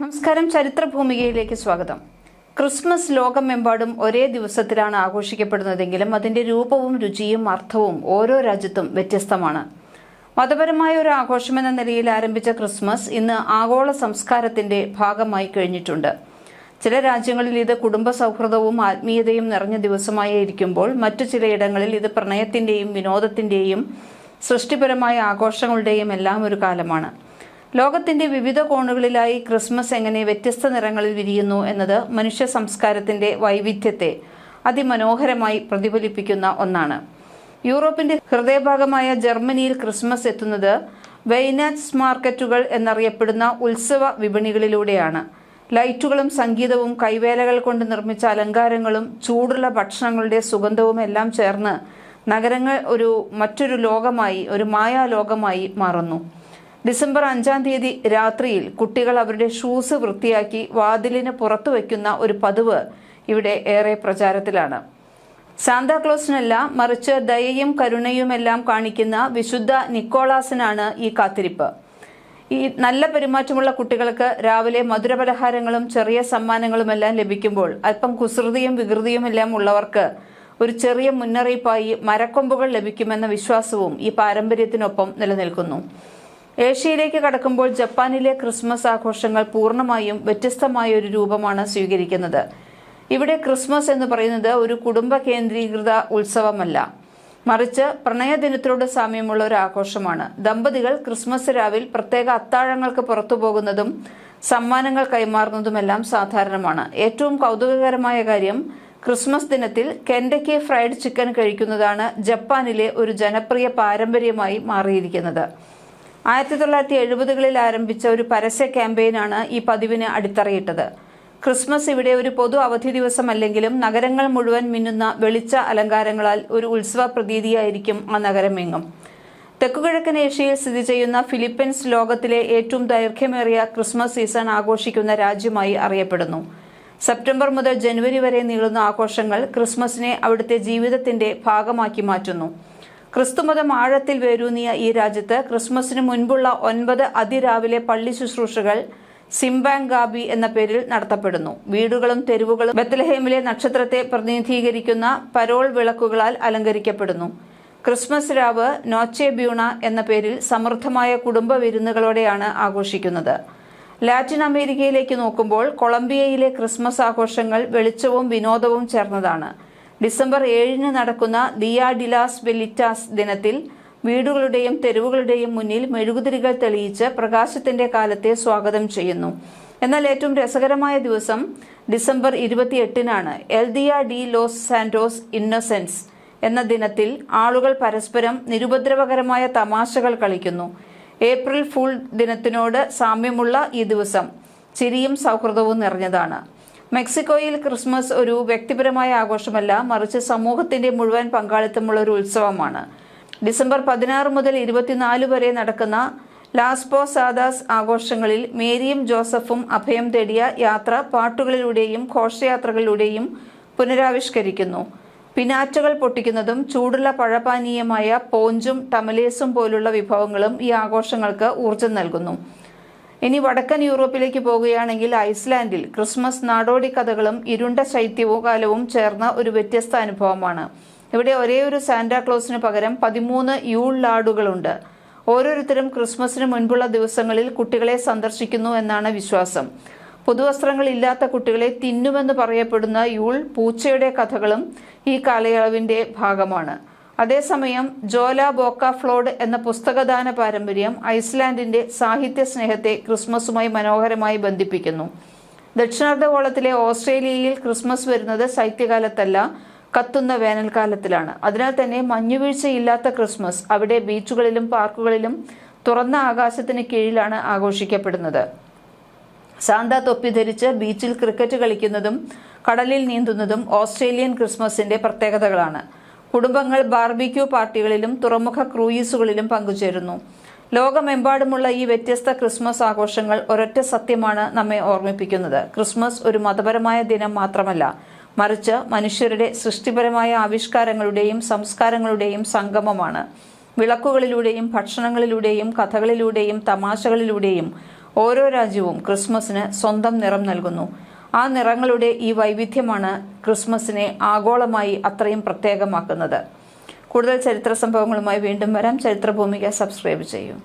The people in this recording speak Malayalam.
നമസ്കാരം. ചരിത്ര ഭൂമികയിലേക്ക് സ്വാഗതം. ക്രിസ്മസ് ലോകമെമ്പാടും ഒരേ ദിവസത്തിലാണ് ആഘോഷിക്കപ്പെടുന്നതെങ്കിലും അതിന്റെ രൂപവും രുചിയും അർത്ഥവും ഓരോ രാജ്യത്തും വ്യത്യസ്തമാണ്. മതപരമായ ഒരു ആഘോഷമെന്ന നിലയിൽ ആരംഭിച്ച ക്രിസ്മസ് ഇന്ന് ആഗോള സംസ്കാരത്തിന്റെ ഭാഗമായി കഴിഞ്ഞിട്ടുണ്ട്. ചില രാജ്യങ്ങളിൽ ഇത് കുടുംബ സൗഹൃദവും ആത്മീയതയും നിറഞ്ഞ ദിവസമായി ഇരിക്കുമ്പോൾ മറ്റു ചിലയിടങ്ങളിൽ ഇത് പ്രണയത്തിന്റെയും വിനോദത്തിന്റെയും സൃഷ്ടിപരമായ ആഘോഷങ്ങളുടെയും എല്ലാം ഒരു കാലമാണ്. ലോകത്തിന്റെ വിവിധ കോണുകളിലായി ക്രിസ്മസ് എങ്ങനെ വ്യത്യസ്ത നിറങ്ങളിൽ വിരിയുന്നു എന്നത് മനുഷ്യ സംസ്കാരത്തിന്റെ വൈവിധ്യത്തെ അതിമനോഹരമായി പ്രതിഫലിപ്പിക്കുന്ന ഒന്നാണ്. യൂറോപ്പിന്റെ ഹൃദയഭാഗമായ ജർമ്മനിയിൽ ക്രിസ്മസ് എത്തുന്നത് വെയ്നാറ്റ്സ് മാർക്കറ്റുകൾ എന്നറിയപ്പെടുന്ന ഉത്സവ വിപണികളിലൂടെയാണ്. ലൈറ്റുകളും സംഗീതവും കൈവേലകൾ കൊണ്ട് നിർമ്മിച്ച അലങ്കാരങ്ങളും ചൂടുള്ള ഭക്ഷണങ്ങളുടെ സുഗന്ധവും എല്ലാം ചേർന്ന് നഗരങ്ങൾ ഒരു മറ്റൊരു ലോകമായി ഒരു മായാലോകമായി മാറുന്നു. ഡിസംബർ അഞ്ചാം തീയതി രാത്രിയിൽ കുട്ടികൾ അവരുടെ ഷൂസ് വൃത്തിയാക്കി വാതിലിന് പുറത്തു വയ്ക്കുന്ന ഒരു പതിവ് ഇവിടെ ഏറെ പ്രചാരത്തിലാണ്. സാന്താക്ലോസിനല്ല മറിച്ച് ദയയും കരുണയുമെല്ലാം കാണിക്കുന്ന വിശുദ്ധ നിക്കോളാസിനാണ് ഈ കാത്തിരിപ്പ്. ഈ നല്ല പെരുമാറ്റമുള്ള കുട്ടികൾക്ക് രാവിലെ മധുരപലഹാരങ്ങളും ചെറിയ സമ്മാനങ്ങളുമെല്ലാം ലഭിക്കുമ്പോൾ അല്പം കുസൃതിയും വികൃതിയും എല്ലാം ഉള്ളവർക്ക് ഒരു ചെറിയ മുന്നറിയിപ്പായി മരക്കൊമ്പുകൾ ലഭിക്കുമെന്ന വിശ്വാസവും ഈ പാരമ്പര്യത്തിനൊപ്പം നിലനിൽക്കുന്നു. ഏഷ്യയിലേക്ക് കടക്കുമ്പോൾ ജപ്പാനിലെ ക്രിസ്മസ് ആഘോഷങ്ങൾ പൂർണമായും വ്യത്യസ്തമായ ഒരു രൂപമാണ് സ്വീകരിക്കുന്നത്. ഇവിടെ ക്രിസ്മസ് എന്ന് പറയുന്നത് ഒരു കുടുംബ കേന്ദ്രീകൃത ഉത്സവമല്ല. മറിച്ച് പ്രണയദിനത്തിനോട് സാമ്യമുള്ള ഒരു ആഘോഷമാണ്. ദമ്പതികൾ ക്രിസ്മസ് രാവിൽ പ്രത്യേക അത്താഴങ്ങൾക്ക് പുറത്തു പോകുന്നതും സമ്മാനങ്ങൾ കൈമാറുന്നതുമെല്ലാം സാധാരണമാണ്. ഏറ്റവും കൗതുകകരമായ കാര്യം ക്രിസ്മസ് ദിനത്തിൽ കെൻഡക്കി ഫ്രൈഡ് ചിക്കൻ കഴിക്കുന്നതാണ് ജപ്പാനിലെ ഒരു ജനപ്രിയ പാരമ്പര്യമായി മാറിയിരിക്കുന്നത്. ആയിരത്തി തൊള്ളായിരത്തി എഴുപതുകളിൽ ആരംഭിച്ച ഒരു പരസ്യ ക്യാമ്പയിനാണ് ഈ പതിവിന് അടിത്തറയിട്ടത്. ക്രിസ്മസ് ഇവിടെ ഒരു പൊതു അവധി ദിവസമല്ലെങ്കിലും നഗരങ്ങൾ മുഴുവൻ മിന്നുന്ന വെളിച്ച അലങ്കാരങ്ങളാൽ ഒരു ഉത്സവ പ്രതീതിയായിരിക്കും ആ നഗരമെങ്ങും. തെക്കുകിഴക്കൻ ഏഷ്യയിൽ സ്ഥിതി ചെയ്യുന്ന ഫിലിപ്പീൻസ് ലോകത്തിലെ ഏറ്റവും ദൈർഘ്യമേറിയ ക്രിസ്മസ് സീസൺ ആഘോഷിക്കുന്ന രാജ്യമായി അറിയപ്പെടുന്നു. സെപ്റ്റംബർ മുതൽ ജനുവരി വരെ നീളുന്ന ആഘോഷങ്ങൾ ക്രിസ്മസിനെ അവിടുത്തെ ജീവിതത്തിന്റെ ഭാഗമാക്കി മാറ്റുന്നു. ക്രിസ്തുമതം ആഴത്തിൽ വേരൂന്നിയ ഈ രാജ്യത്ത് ക്രിസ്മസിന് മുൻപുള്ള ഒൻപത് അതിരാവിലെ പള്ളി ശുശ്രൂഷകൾ സിംബാങ്കാബി എന്ന പേരിൽ നടത്തപ്പെടുന്നു. വീടുകളും തെരുവുകളും ബത്തലഹേമിലെ നക്ഷത്രത്തെ പ്രതിനിധീകരിക്കുന്ന പരോൾ വിളക്കുകളാൽ അലങ്കരിക്കപ്പെടുന്നു. ക്രിസ്മസ് രാവ് നോച്ചെ ബ്യൂണ എന്ന പേരിൽ സമൃദ്ധമായ കുടുംബ വിരുന്നുകളോടെയാണ് ആഘോഷിക്കുന്നത്. ലാറ്റിൻ അമേരിക്കയിലേക്ക് നോക്കുമ്പോൾ കൊളംബിയയിലെ ക്രിസ്മസ് ആഘോഷങ്ങൾ വെളിച്ചവും വിനോദവും ചേർന്നതാണ്. ഡിസംബർ ഏഴിന് നടക്കുന്ന ദിയ ഡിലാസ് വെലിറ്റാസ് ദിനത്തിൽ വീടുകളുടെയും തെരുവുകളുടെയും മുന്നിൽ മെഴുകുതിരികൾ തെളിയിച്ച് പ്രകാശത്തിന്റെ കാലത്തെ സ്വാഗതം ചെയ്യുന്നു. എന്നാൽ ഏറ്റവും രസകരമായ ദിവസം ഡിസംബർ ഇരുപത്തിയെട്ടിനാണ്. എൽദിയ ഡി ലോസ് സാന്റോസ് ഇന്നസെൻസ് എന്ന ദിനത്തിൽ ആളുകൾ പരസ്പരം നിരുപദ്രവകരമായ തമാശകൾ കളിക്കുന്നു. ഏപ്രിൽ ഫുൾ ദിനത്തിനോട് സാമ്യമുള്ള ഈ ദിവസം ചിരിയും സൗഹൃദവും നിറഞ്ഞതാണ്. മെക്സിക്കോയിൽ ക്രിസ്മസ് ഒരു വ്യക്തിപരമായ ആഘോഷമല്ല മറിച്ച് സമൂഹത്തിന്റെ മുഴുവൻ പങ്കാളിത്തമുള്ള ഒരു ഉത്സവമാണ്. ഡിസംബർ പതിനാറ് മുതൽ ഇരുപത്തിനാല് വരെ നടക്കുന്ന ലാസ്പോ സാദാസ് ആഘോഷങ്ങളിൽ മേരിയും ജോസഫും അഭയം തേടിയ യാത്ര പാട്ടുകളിലൂടെയും ഘോഷയാത്രകളിലൂടെയും പുനരാവിഷ്കരിക്കുന്നു. പിനാറ്റുകൾ പൊട്ടിക്കുന്നതും ചൂടുള്ള പഴപാനീയമായ പോഞ്ചും ടമലേസും പോലുള്ള വിഭവങ്ങളും ഈ ആഘോഷങ്ങൾക്ക് ഊർജം നൽകുന്നു. ഇനി വടക്കൻ യൂറോപ്പിലേക്ക് പോകുകയാണെങ്കിൽ ഐസ്ലാൻഡിൽ ക്രിസ്മസ് നാടോടി കഥകളും ഇരുണ്ട ശൈത്യകാലവും കാലവും ചേർന്ന ഒരു വ്യത്യസ്ത അനുഭവമാണ്. ഇവിടെ ഒരേ ഒരു സാന്റാക്ലോസിന് പകരം പതിമൂന്ന് യൂൾ ലാഡുകളുണ്ട്. ഓരോരുത്തരും ക്രിസ്മസിന് മുൻപുള്ള ദിവസങ്ങളിൽ കുട്ടികളെ സന്ദർശിക്കുന്നു എന്നാണ് വിശ്വാസം. പുതുവസ്ത്രങ്ങൾ ഇല്ലാത്ത കുട്ടികളെ തിന്നുമെന്ന് പറയപ്പെടുന്ന യൂൾ പൂച്ചയുടെ കഥകളും ഈ കാലയളവിന്റെ ഭാഗമാണ്. അതേസമയം ജോല ബോക്ക ഫ്ലോഡ് എന്ന പുസ്തകദാന പാരമ്പര്യം ഐസ്ലാൻഡിന്റെ സാഹിത്യ സ്നേഹത്തെ ക്രിസ്മസുമായി മനോഹരമായി ബന്ധിപ്പിക്കുന്നു. ദക്ഷിണാർദ്ധഗോളത്തിലെ ഓസ്ട്രേലിയയിൽ ക്രിസ്മസ് വരുന്നത് ശൈത്യകാലത്തല്ല കത്തുന്ന വേനൽക്കാലത്തിലാണ്. അതിനാൽ തന്നെ മഞ്ഞുവീഴ്ചയില്ലാത്ത ക്രിസ്മസ് അവിടെ ബീച്ചുകളിലും പാർക്കുകളിലും തുറന്ന ആകാശത്തിന് കീഴിലാണ് ആഘോഷിക്കപ്പെടുന്നത്. സാന്ത തൊപ്പി ധരിച്ച് ബീച്ചിൽ ക്രിക്കറ്റ് കളിക്കുന്നതും കടലിൽ നീന്തുന്നതും ഓസ്ട്രേലിയൻ ക്രിസ്മസിന്റെ പ്രത്യേകതകളാണ്. കുടുംബങ്ങൾ ബാർബിക്യൂ പാർട്ടികളിലും തുറമുഖ ക്രൂയിസുകളിലും പങ്കുചേരുന്നു. ലോകമെമ്പാടുമുള്ള ഈ വ്യത്യസ്ത ക്രിസ്മസ് ആഘോഷങ്ങൾ ഒരൊറ്റ സത്യമാണ് നമ്മെ ഓർമ്മിപ്പിക്കുന്നത്. ക്രിസ്മസ് ഒരു മതപരമായ ദിനം മാത്രമല്ല. മറിച്ച് മനുഷ്യരുടെ സൃഷ്ടിപരമായ ആവിഷ്കാരങ്ങളുടെയും സംസ്കാരങ്ങളുടെയും സംഗമമാണ്. വിളക്കുകളിലൂടെയും ഭക്ഷണങ്ങളിലൂടെയും കഥകളിലൂടെയും തമാശകളിലൂടെയും ഓരോ രാജ്യവും ക്രിസ്മസിന് സ്വന്തം നിറം നൽകുന്നു. ആ നിറങ്ങളുടെ ഈ വൈവിധ്യമാണ് ക്രിസ്മസിനെ ആഗോളമായി അത്രയും പ്രത്യേകമാക്കുന്നത്. കൂടുതൽ ചരിത്ര സംഭവങ്ങളുമായി വീണ്ടും വരാം. ചരിത്രഭൂമിക സബ്സ്ക്രൈബ് ചെയ്യൂ.